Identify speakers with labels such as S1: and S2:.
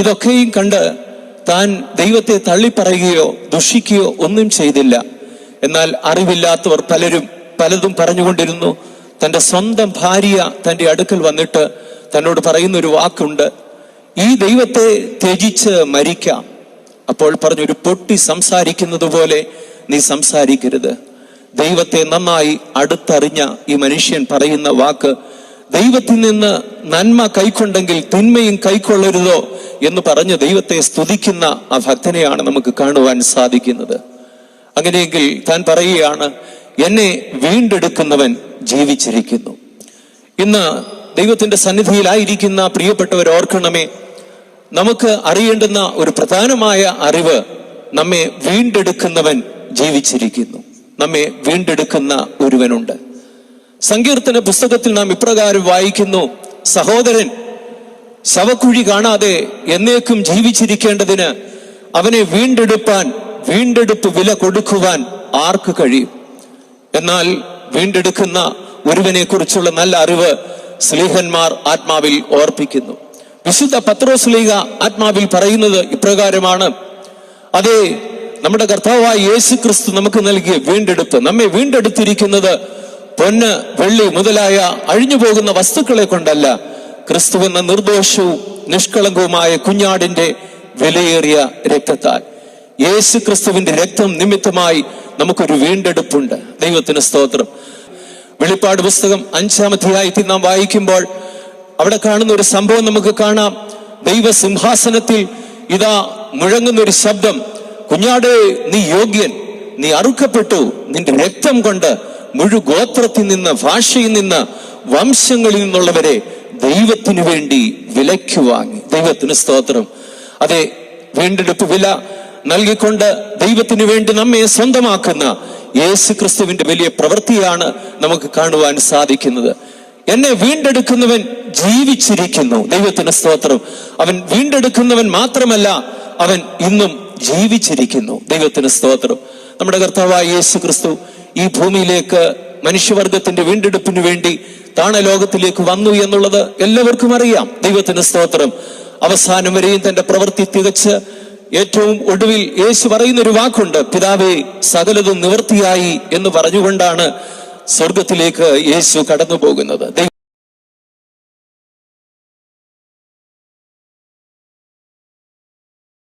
S1: ഇതൊക്കെയും കണ്ട് താൻ ദൈവത്തെ തള്ളിപ്പറയുകയോ ദുഷിക്കുകയോ ഒന്നും ചെയ്തില്ല. എന്നാൽ അറിവില്ലാത്തവർ പലരും പലതും പറഞ്ഞുകൊണ്ടിരുന്നു. തന്റെ സ്വന്തം ഭാര്യ തന്റെ അടുക്കൽ വന്നിട്ട് തന്നോട് പറയുന്ന ഒരു വാക്കുണ്ട്. ഈ ദൈവത്തെ ത്യജിച്ച് മരിക്കാം. അപ്പോൾ പറഞ്ഞു ഒരു പൊട്ടി സംസാരിക്കുന്നത് പോലെ നീ സംസാരിക്കരുത്. ദൈവത്തെ നന്നായി അടുത്തറിഞ്ഞ ഈ മനുഷ്യൻ പറയുന്ന വാക്ക് ദൈവത്തിൽ നിന്ന് നന്മ കൈക്കൊണ്ടെങ്കിൽ തിന്മയും കൈക്കൊള്ളരുതോ? എന്ന് പറഞ്ഞ് ദൈവത്തെ സ്തുതിക്കുന്ന ആ ഭക്തനെയാണ് നമുക്ക് കാണുവാൻ സാധിക്കുന്നത്. അങ്ങനെയെങ്കിൽ താൻ പറയുകയാണ് എന്നെ വീണ്ടെടുക്കുന്നവൻ ജീവിച്ചിരിക്കുന്നു. ഇന്ന് ദൈവത്തിന്റെ സന്നിധിയിലായിരിക്കുന്ന പ്രിയപ്പെട്ടവർ ഓർക്കണമേ നമുക്ക് അറിയേണ്ടുന്ന ഒരു പ്രധാനമായ അറിവ് നമ്മെ വീണ്ടെടുക്കുന്നവൻ ജീവിച്ചിരിക്കുന്നു. നമ്മെ വീണ്ടെടുക്കുന്ന ഒരുവനുണ്ട്. സങ്കീർത്തന പുസ്തകത്തിൽ നാം ഇപ്രകാരം വായിക്കുന്നു സഹോദരൻ ശവക്കുഴി കാണാതെ എന്നേക്കും ജീവിച്ചിരിക്കേണ്ടതിന് അവനെ വീണ്ടെടുപ്പാൻ വീണ്ടെടുപ്പ് വില കൊടുക്കുവാൻ ആർക്ക് കഴിയും? എന്നാൽ വീണ്ടെടുക്കുന്ന ഒരുവനെ കുറിച്ചുള്ള നല്ല അറിവ് സ്ലീഹന്മാർ ആത്മാവിൽ ഓർപ്പിക്കുന്നു. വിശുദ്ധ പത്രോസ്ലീഹ ആത്മാവിൽ പറയുന്നത് ഇപ്രകാരമാണ്. അതെ നമ്മുടെ കർത്താവായ യേശു ക്രിസ്തു നമുക്ക് നൽകിയ വീണ്ടെടുപ്പ് നമ്മെ വീണ്ടെടുത്തിരിക്കുന്നത് പൊന്ന് വെള്ളി മുതലായ അഴിഞ്ഞു പോകുന്ന വസ്തുക്കളെ കൊണ്ടല്ല. ക്രിസ്തു എന്ന നിർദോഷവും നിഷ്കളങ്കവുമായ കുഞ്ഞാടിന്റെ വിലയേറിയ രക്തത്താൽ. യേശു ക്രിസ്തുവിന്റെ രക്തം നിമിത്തമായി നമുക്കൊരു വീണ്ടെടുപ്പുണ്ട്. ദൈവത്തിന് സ്തോത്രം. വെളിപ്പാട് പുസ്തകം അഞ്ചാം അധ്യായത്തിൽ നാം വായിക്കുമ്പോൾ അവിടെ കാണുന്ന ഒരു സംഭവം നമുക്ക് കാണാം. ദൈവ സിംഹാസനത്തിൽ ഇതാ മുഴങ്ങുന്ന ഒരു ശബ്ദം. കുഞ്ഞാടേ നീ യോഗ്യൻ. നീ അറുക്കപ്പെട്ടു. നിന്റെ രക്തം കൊണ്ട് മുഴു ഗോത്രത്തിൽ നിന്ന് ഭാഷയിൽ നിന്ന് വംശങ്ങളിൽ നിന്നുള്ളവരെ ദൈവത്തിനു വേണ്ടി വിലയ്ക്ക് വാങ്ങി. ദൈവത്തിന് സ്തോത്രം. അതെ വീണ്ടെടുപ്പ് വില നൽകിക്കൊണ്ട് ദൈവത്തിനു വേണ്ടി നമ്മെ സ്വന്തമാക്കുന്ന യേശു ക്രിസ്തുവിന്റെ വലിയ പ്രവൃത്തിയാണ് നമുക്ക് കാണുവാൻ സാധിക്കുന്നത്. എന്നെ വീണ്ടെടുക്കുന്നവൻ ജീവിച്ചിരിക്കുന്നു. ദൈവത്തിന് സ്തോത്രം. അവൻ വീണ്ടെടുക്കുന്നവൻ മാത്രമല്ല അവൻ ഇന്നും ജീവിച്ചിരിക്കുന്നു. ദൈവത്തിന് സ്തോത്രം. നമ്മുടെ കർത്താവായ യേശു ക്രിസ്തു ഈ ഭൂമിയിലേക്ക് മനുഷ്യവർഗത്തിന്റെ വീണ്ടെടുപ്പിന് വേണ്ടി താണലോകത്തിലേക്ക് വന്നു എന്നുള്ളത് എല്ലാവർക്കും അറിയാം. ദൈവത്തിന് സ്തോത്രം. അവസാനം വരെയും തന്റെ പ്രവൃത്തി തികച്ച് ഏറ്റവും ഒടുവിൽ യേശു പറയുന്ന ഒരു വാക്കുണ്ട്. പിതാവേ സകലതും നിവൃത്തിയായി എന്ന് പറഞ്ഞുകൊണ്ടാണ് സ്വർഗത്തിലേക്ക് യേശു കടന്നു പോകുന്നത്